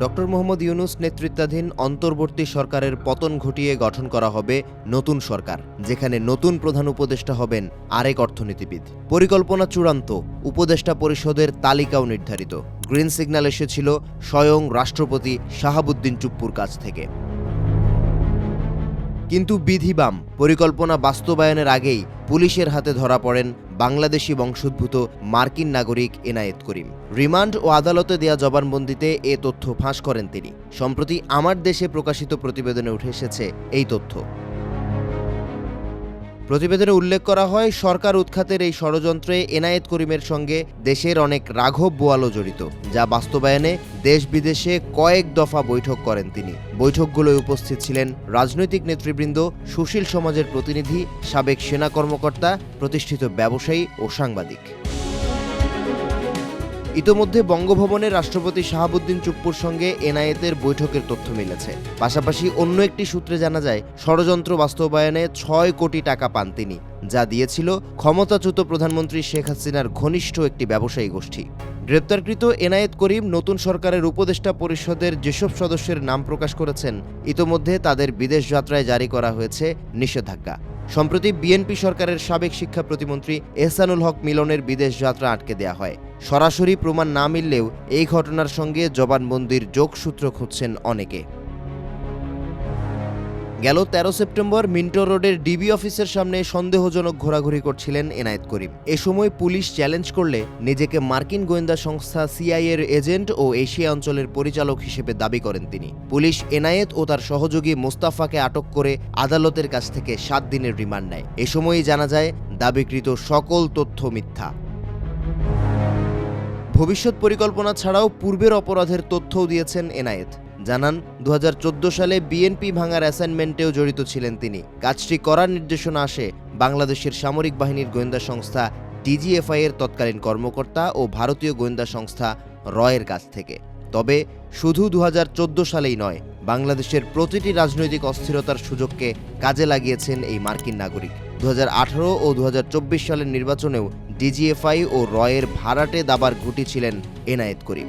Doctor Mohammad Yunus নেতৃত্বাধীন অন্তর্বর্তী সরকারের পতন ঘটিয়ে গঠন করা হবে নতুন সরকার, যেখানে নতুন প্রধান উপদেষ্টা হবেন আরেক অর্থনীতিবিদ। পরিকল্পনা চূড়ান্ত, উপদেষ্টা পরিষদের তালিকাও নির্ধারিত। গ্রিন সিগন্যাল এসেছিল স্বয়ং রাষ্ট্রপতি শাহাবুদ্দিন চুপ্পুর কাছ থেকে। কিন্তু বিধিবাম, পরিকল্পনা বাস্তবায়নের আগেই পুলিশের হাতে ধরা পড়েন বাংলাদেশি বংশোদ্ভূত মার্কিন নাগরিক এনায়েত করিম। রিমান্ড ও আদালতে দেয়া জবানবন্দিতে এ তথ্য ফাঁস করেন তিনি। সম্প্রতি আমার দেশে প্রকাশিত প্রতিবেদনে উঠে এসেছে এই তথ্য। প্রতিবেদনে উল্লেখ করা হয়, সরকার উৎখাতের এই ষড়যন্ত্রে এনায়েত করিমের সঙ্গে দেশের অনেক রাঘব বোয়ালও জড়িত, যা বাস্তবায়নে দেশ বিদেশে কয়েক দফা বৈঠক করেন তিনি। বৈঠকগুলোয় উপস্থিত ছিলেন রাজনৈতিক নেতৃবৃন্দ, সুশীল সমাজের প্রতিনিধি, সাবেক সেনা কর্মকর্তা, প্রতিষ্ঠিত ব্যবসায়ী ও সাংবাদিক। ইতোমধ্যে বঙ্গভবনে রাষ্ট্রপতি শাহাবুদ্দিন চুপ্পুর সঙ্গে এনআইএতের বৈঠকের তথ্য মিলেছে। পাশাপাশি অন্য একটি সূত্রে জানা যায়, ষড়যন্ত্র বাস্তবায়নে ছয় কোটি টাকা পান তিনি, যা দিয়েছিল ক্ষমতাচ্যুত প্রধানমন্ত্রী শেখ হাসিনার ঘনিষ্ঠ একটি ব্যবসায়ী গোষ্ঠী। গ্রেপ্তারকৃত এনায়েত করিম নতুন সরকারের উপদেষ্টা পরিষদের যেসব সদস্যের নাম প্রকাশ করেছেন, ইতোমধ্যে তাদের বিদেশ যাত্রায় জারি করা হয়েছে নিষেধাজ্ঞা। সম্প্রতি বিএনপি সরকারের সাবেক শিক্ষা প্রতিমন্ত্রী এহসানুল হক মিলনের বিদেশ যাত্রা আটকে দেয়া হয়। সরাসরি প্রমাণ না মিললেও এই ঘটনার সঙ্গে জবানবন্দির যোগসূত্র খুঁজছেন অনেকে। গেল তেরো সেপ্টেম্বর মিন্টো রোডের ডিবি অফিসের সামনে সন্দেহজনক ঘোরাঘুরি করছিলেন এনায়েত করিম। এ সময় পুলিশ চ্যালেঞ্জ করলে নিজেকে মার্কিন গোয়েন্দা সংস্থা সিআইএর এজেন্ট ও এশিয়া অঞ্চলের পরিচালক হিসেবে দাবি করেন তিনি। পুলিশ এনায়েত ও তার সহযোগী মোস্তাফাকে আটক করে আদালতের কাছ থেকে সাত দিনের রিমান্ড নেয়। এ সময়ই জানা যায়, দাবিকৃত সকল তথ্য মিথ্যা। ভবিষ্যৎ পরিকল্পনা ছাড়াও পূর্বের অপরাধের তথ্যও দিয়েছেন এনায়েত। জানান দু হাজার চোদ্দ সালে বিএনপি ভাঙার অ্যাসাইনমেন্টেও জড়িত ছিলেন তিনি। কাজটি করার নির্দেশনা আসে বাংলাদেশের সামরিক বাহিনীর গোয়েন্দা সংস্থা ডিজিএফআই এর তৎকালীন কর্মকর্তা ও ভারতীয় গোয়েন্দা সংস্থা রয়ের কাছ থেকে। তবে শুধু দু হাজার চোদ্দ সালেই নয়, বাংলাদেশের প্রতিটি রাজনৈতিক অস্থিরতার সুযোগকে কাজে লাগিয়েছেন এই মার্কিন নাগরিক। দু হাজার আঠারো ও দু হাজার চব্বিশ সালের নির্বাচনেও ডিজিএফআই ও রয়ের ভাড়াটে দাবার ঘুটি ছিলেন এনায়েত করিম।